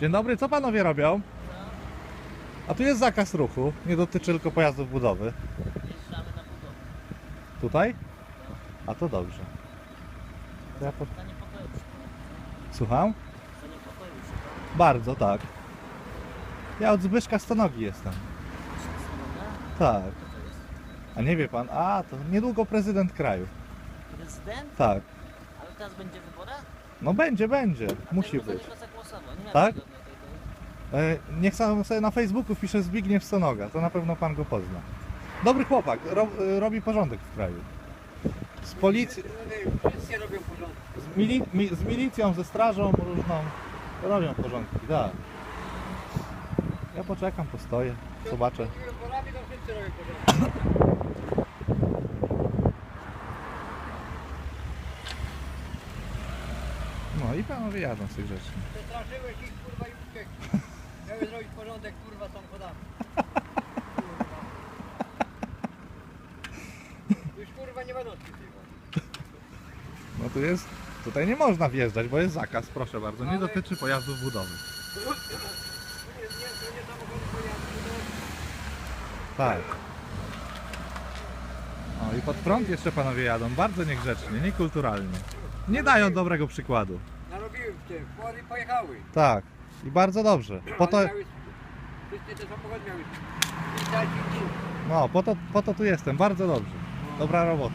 Dzień dobry, co panowie robią? A tu jest zakaz ruchu, nie dotyczy tylko pojazdów budowy. Jeżdżamy na budowę. Tutaj? A to dobrze. To ja po... Zaniepokoił się. Słucham? Zaniepokoił się. Bardzo, tak. Ja od Zbyszka Stonogi jestem. Tak. Co to jest? A nie wie pan? A, to niedługo prezydent kraju. Prezydent? Tak. Ale teraz będzie wybory? No będzie, będzie. A Musi tego za być. niego Nie Tak? E, niech sam sobie na Facebooku wpisze Zbigniew Stonoga, to na pewno pan go pozna. Dobry chłopak, ro, e, robi porządek w kraju. Z policji, Wszyscy robią porządek. z, mili, mi, z milicją, ze strażą różną robią porządki, tak. Ja poczekam, postoję, zobaczę. Z wyborami to wszyscy robią porządek. No i panowie jadą sobie grzecznie. Przestraszyłeś ich kurwa i uciekli. Miały zrobić porządek kurwa samochodami. Kurwa. Już kurwa nie spisywać. No tu jest, tutaj nie można wjeżdżać, bo jest zakaz, proszę bardzo, nie Ale- dotyczy pojazdów budowy. To nie, nie, to nie samochody pojazdy, Tak. O i pod prąd jeszcze panowie jadą, bardzo niegrzecznie, niekulturalnie. Nie dają dobrego przykładu. Pojechały. Tak. I bardzo dobrze. Po to, Ale miały, wszyscy te samochody miały. No, po to, po to tu jestem, bardzo dobrze. Dobra robota.